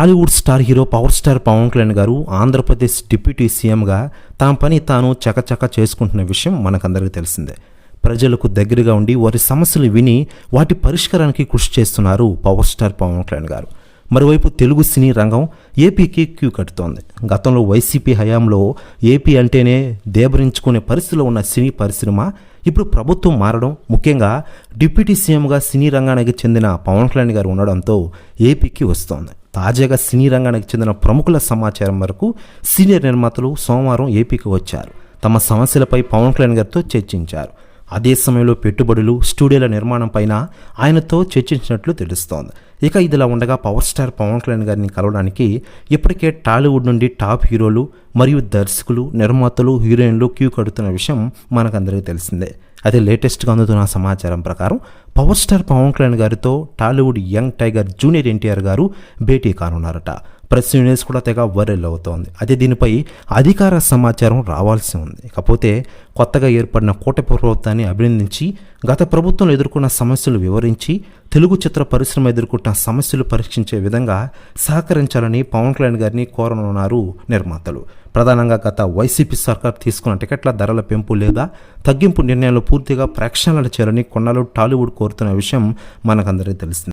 Tollywood star hero power star Pawan Kalyan garu Andhra Pradesh deputy సీఎంగా తన పని తాను చకచక చేసుకుంటున్న విషయం మనకందరికీ తెలిసిందే. ప్రజలకు దగ్గరగా ఉండి వారి సమస్యలు విని వాటి పరిష్కారానికి కృషి చేస్తున్నారు పవర్ స్టార్ పవన్ కళ్యాణ్ గారు. మరోవైపు తెలుగు సినీ రంగం ఏపీకి క్యూ కట్టుతోంది. గతంలో వైసీపీ హయాంలో ఏపీ అంటేనే దేబరించుకునే పరిస్థితిలో ఉన్న సినీ పరిశ్రమ ఇప్పుడు ప్రభుత్వం మారడం ముఖ్యంగా డిప్యూటీ సీఎంగా సినీ రంగానికి చెందిన పవన్ కళ్యాణ్ గారు ఉండడంతో ఏపీకి వస్తోంది. తాజాగా సినీ రంగానికి చెందిన ప్రముఖుల సమాచారం వరకు సీనియర్ నిర్మాతలు సోమవారం ఏపీకి వచ్చారు. తమ సమస్యలపై పవన్ కళ్యాణ్ గారితో చర్చించారు. అదే సమయంలో పెట్టుబడులు స్టూడియోల నిర్మాణం పైన ఆయనతో చర్చించినట్లు తెలుస్తోంది. ఇక ఇదిలా ఉండగా పవర్ స్టార్ పవన్ కళ్యాణ్ గారిని కలవడానికి ఇప్పటికే టాలీవుడ్ నుండి టాప్ హీరోలు మరియు దర్శకులు నిర్మాతలు హీరోయిన్లు క్యూ కడుతున్న విషయం మనకందరికీ తెలిసిందే. అయితే లేటెస్ట్గా అందుతున్న సమాచారం ప్రకారం పవర్ స్టార్ పవన్ కళ్యాణ్ గారితో Tollywood young tiger junior NTR garu భేటీ కానున్నారట. ప్రెస్ యూనియన్స్ కూడా తెగ వైరల్ అవుతోంది. అయితే దీనిపై అధికార సమాచారం రావాల్సి ఉంది. కాకపోతే కొత్తగా ఏర్పడిన కూటమి ప్రభుత్వాన్ని అభినందించి గత ప్రభుత్వంలో ఎదుర్కొన్న సమస్యలు వివరించి తెలుగు చిత్ర పరిశ్రమ ఎదుర్కొంటున్న సమస్యలు పరీక్షించే విధంగా సహకరించాలని పవన్ కళ్యాణ్ గారిని కోరనున్నారు నిర్మాతలు. ప్రధానంగా గత వైసీపీ సర్కార్ తీసుకున్న టికెట్ల ధరల పెంపు లేదా తగ్గింపు నిర్ణయాలు పూర్తిగా ప్రక్షాళన చేయాలని కొన్నాళ్ళు టాలీవుడ్ కోరుతున్న విషయం మనకందరికీ తెలిసింది.